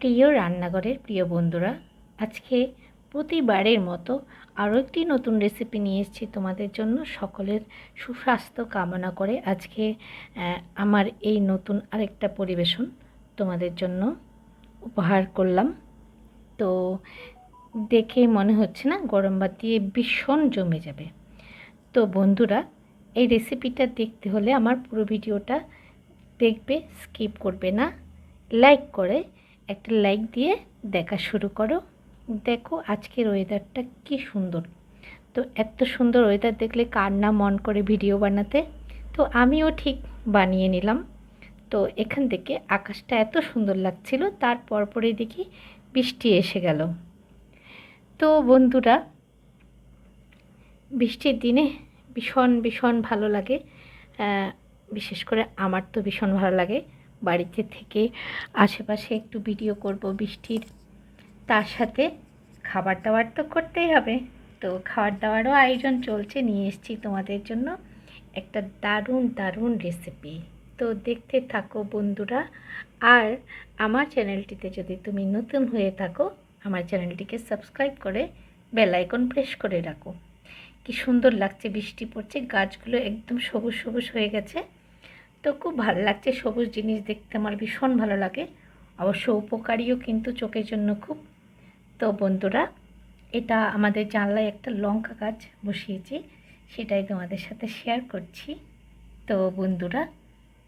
প্রিয় রান্নাঘরের প্রিয় বন্ধুরা, আজকে প্রতিবারের মতো আরও একটি নতুন রেসিপি নিয়ে এসেছি তোমাদের জন্য সকলের সুস্বাস্থ্য কামনা করে। আজকে আমার এই নতুন আরেকটা পরিবেশন তোমাদের জন্য উপহার করলাম। তো দেখে মনে হচ্ছে না গরম ভাত দিয়ে ভীষণ জমে যাবে। তো বন্ধুরা, এই রেসিপিটা দেখতে হলে আমার পুরো ভিডিওটা দেখবে স্কিপ করবে না। লাইক করে একটা লাইক দিয়ে দেখা শুরু করো। দেখো আজকের ওয়েদারটা কি সুন্দর। তো এত সুন্দর ওয়েদার দেখলে কার না মন করে ভিডিও বানাতে? তো আমিও ঠিক বানিয়ে নিলাম। তো এখান থেকে আকাশটা এত সুন্দর লাগছিল, তার পরপরই দেখি বৃষ্টি এসে গেল। তো বন্ধুরা, বৃষ্টির দিনে ভীষণ ভীষণ ভালো লাগে। বিশেষ করে আমার তো ভীষণ ভালো লাগে। বাড়িতে থেকে আশেপাশে একটু ভিডিও করব বৃষ্টির। তার সাথে খাবার দাবার তো করতেই হবে। তো খাবার দাবারও আয়োজন চলছে, নিয়ে এসেছি তোমাদের জন্য একটা দারুণ দারুণ রেসিপি তো দেখতে থাকো বন্ধুরা, আর আমার চ্যানেলটিতে যদি তুমি নতুন হয়ে থাকো, আমার চ্যানেলটিকে সাবস্ক্রাইব করে বেল আইকন প্রেস করে রাখো। কি সুন্দর লাগছে, বৃষ্টি পড়ছে, গাছগুলো একদম সবুজ সবুজ হয়ে গেছে। তো খুব ভালো লাগছে, সবুজ জিনিস দেখতে আমার ভীষণ ভালো লাগে। অবশ্য উপকারীও কিন্তু চোখের জন্য খুব। তো বন্ধুরা, এটা আমাদের জানলায় একটা লঙ্কা গাছ বসিয়েছি, সেটাই তোমাদের সাথে শেয়ার করছি। তো বন্ধুরা,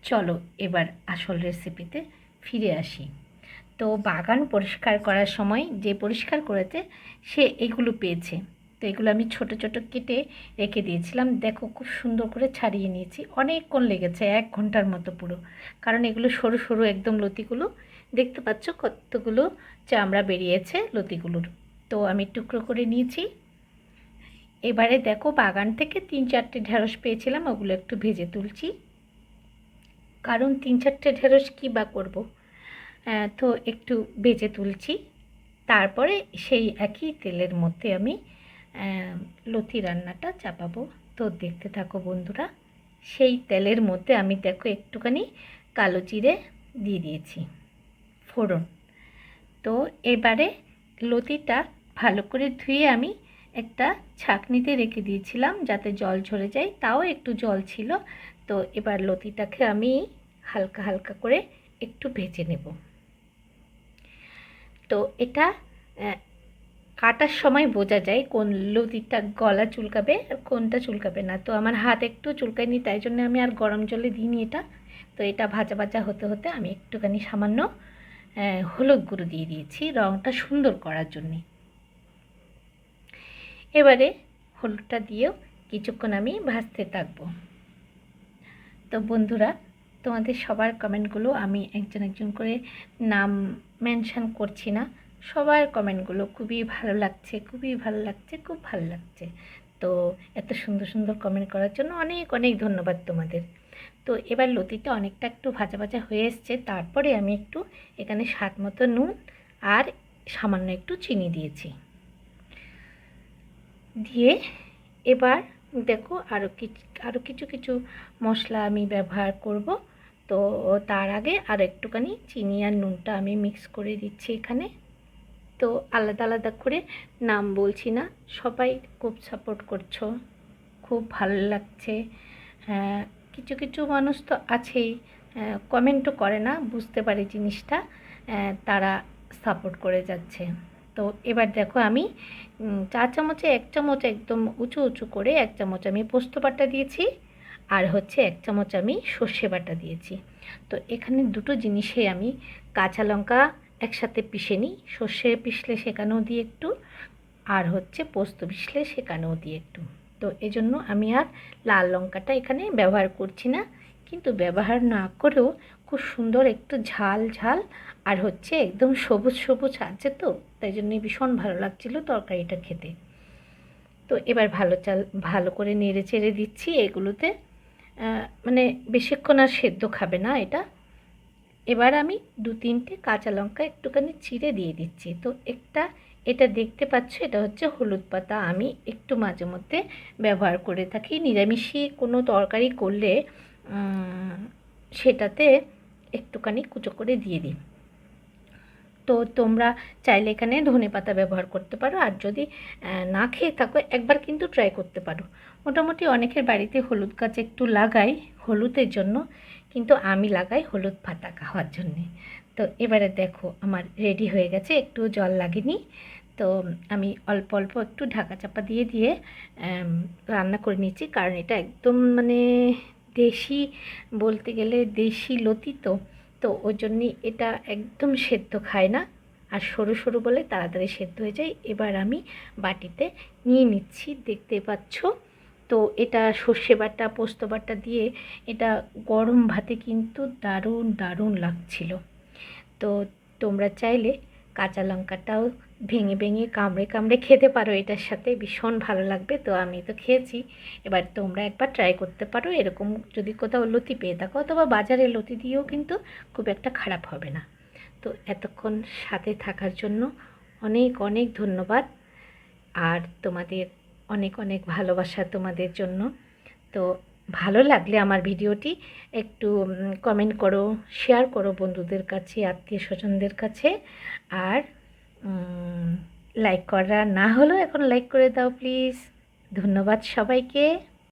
চলো এবার আসল রেসিপিতে ফিরে আসি। তো বাগান পরিষ্কার করার সময় যে পরিষ্কার করেছে, সে এগুলো পেয়েছে। তো এগুলো আমি ছোট ছোট কেটে রেখে দিয়েছিলাম। দেখো খুব সুন্দর করে ছাড়িয়ে নিয়েছি। অনেকক্ষণ লেগেছে, এক ঘণ্টার মতো পুরো। কারণ এগুলো সরু সরু একদম লতিগুলো। দেখতে পাচ্ছ কতগুলো চামড়া বেরিয়েছে লতিগুলোর। তো আমি টুকরো করে নিয়েছি। এবারে দেখো বাগান থেকে তিন, চারটে ঢেঁড়স পেয়েছিলাম, ওগুলো একটু ভেজে তুলছি। কারণ তিন, চারটে ঢেঁড়স কী বা করব? তো একটু ভেজে তুলছি। তারপরে সেই একই তেলের মধ্যে আমি লতি রান্নাটা চাপাবো। তো দেখতে থাকো বন্ধুরা, সেই তেলের মধ্যে আমি দেখো একটুখানি কালো জিরে দিয়ে দিয়েছি, ফোড়ন। তো এবারে লতিটা ভালো করে ধুয়ে আমি একটা ছাঁকনিতে রেখে দিয়েছিলাম যাতে জল ঝরে যায়, তাও একটু জল ছিল। তো এবার লতিটাকে আমি হালকা হালকা করে একটু ভেজে নেব। তো এটা কাটার সময় বোঝা যায় কোন লতিটা গলা চুলকাবে আর কোনটা চুলকাবে না। তো আমার হাত একটু চুলকায়নি, তাই জন্য আমি আর গরম জলে দিইনি এটা। তো এটা ভাজা ভাজা হতে হতে আমি একটুখানি সামান্য হলুদ গুঁড়ো দিয়ে দিয়েছি রঙটা সুন্দর করার জন্যে। এবারে হলুদটা দিয়েও কিছুক্ষণ আমি ভাজতে থাকব। তো বন্ধুরা, তোমাদের সবার কমেন্টগুলো আমি একজন একজন করে নাম মেনশন করছি না। সবার কমেন্টগুলো খুবই ভালো লাগছে, খুবই ভালো লাগছে, খুব ভালো লাগছে। তো এত সুন্দর সুন্দর কমেন্ট করার জন্য অনেক অনেক ধন্যবাদ তোমাদের। তো এবার লতিটা অনেকটা একটু ভাজা ভাজা হয়ে এসছে, তারপরে আমি একটু এখানে স্বাদ মতো নুন আর সামান্য একটু চিনি দিয়েছি। দিয়ে এবার দেখো আরও কিছু আরও কিছু কিছু মশলা আমি ব্যবহার করব। তো তার আগে আর একটুখানি চিনি আর নুনটা আমি মিক্স করে দিচ্ছি এখানে। তো আলাদা আলাদা করে নাম বলছি না সবাই খুব সাপোর্ট করছ খুব ভালো লাগছে। হ্যাঁ, কিছু কিছু মানুষ তো আছেই কমেন্টও করে না বুঝতে পারে জিনিসটা তারা সাপোর্ট করে যাচ্ছে। তো এবার দেখো আমি চা চামচে এক চামচ একদম উঁচু উঁচু করে এক চামচ আমি পোস্ত বাটা দিয়েছি আর হচ্ছে এক চামচ আমি সর্ষে বাটা দিয়েছি। তো এখানে দুটো জিনিসে আমি কাঁচা লঙ্কা একসাথে পিষে নিই। সর্ষে পিষলে সেখানেও দিই একটু। আর হচ্ছে পোস্ত পিষলে সেখানেও দিই একটু। তো এজন্য আমি আর লাল লঙ্কাটা এখানে ব্যবহার করছি না। কিন্তু ব্যবহার না করেও খুব সুন্দর একটু ঝাল ঝাল। আর হচ্ছে একদম সবুজ সবুজ আছে তো, তাই জন্যই ভীষণ ভালো লাগছিল তরকারিটা খেতে। তো এবার ভালো চাল, ভালো করে নেড়ে চেড়ে দিচ্ছি। এগুলোতে মানে বেশিক্ষণ আর সেদ্ধ খাবে না এটা। এবার আমি দু তিনটে কাঁচা লঙ্কা একটুখানি চিড়ে দিয়ে দিচ্ছি। তো একটা এটা দেখতে পাচ্ছ, এটা হচ্ছে হলুদ পাতা। আমি একটু মাঝে মধ্যে ব্যবহার করে থাকি। নিরামিষি কোনো তরকারি করলে সেটাতে একটুখানি কুচো করে দিয়ে দিই। তো তোমরা চাইলে এখানে ধনে পাতা ব্যবহার করতে পারো। আর যদি না খেয়ে থাকো, একবার কিন্তু ট্রাই করতে পারো। মোটামুটি অনেকের বাড়িতে হলুদ গাছ একটু লাগাই হলুদের জন্য। কিন্তু আমি লাগাই হলুদ পাতা খাওয়ার জন্যে। তো এবারে দেখো আমার রেডি হয়ে গেছে, একটু জল লাগেনি। তো আমি অল্প অল্প একটু ঢাকা চাপা দিয়ে দিয়ে রান্না করে নিয়েছি কারণ এটা একদম মানে দেশি বলতে গেলে দেশি লতি তো। তো ওই জন্যই এটা একদম সেদ্ধ খায় না। আর সরু সরু বলে তাড়াতাড়ি সেদ্ধ হয়ে যায়। এবার আমি বাটিতে নিয়ে নিচ্ছি, দেখতে পাচ্ছ? তো এটা সর্ষে বাটা, পোস্ত বাটা দিয়ে এটা গরম ভাতে কিন্তু দারুণ দারুণ লাগছিল। তো তোমরা চাইলে কাঁচা লঙ্কাটাও ভেঙে ভেঙে, কামড়ে কামড়ে খেতে পারো এটার সাথে, ভীষণ ভালো লাগবে। তো আমি তো খেয়েছি, এবার তোমরা একবার ট্রাই করতে পারো। এরকম যদি কোথাও লতি পেয়ে থাকো, অথবা বাজারে লতি দিয়েও কিন্তু খুব একটা খারাপ হবে না। তো এতক্ষণ সাথে থাকার জন্য অনেক অনেক ধন্যবাদ। আর তোমাদের অনেক অনেক ভালোবাসা তোমাদের জন্য। তো ভালো লাগলে আমার ভিডিওটি একটু কমেন্ট করো শেয়ার করো বন্ধুদের কাছে আত্মীয় স্বজনদের কাছে। আর লাইক করা না হলেও এখন লাইক করে দাও প্লিজ ধন্যবাদ সবাইকে।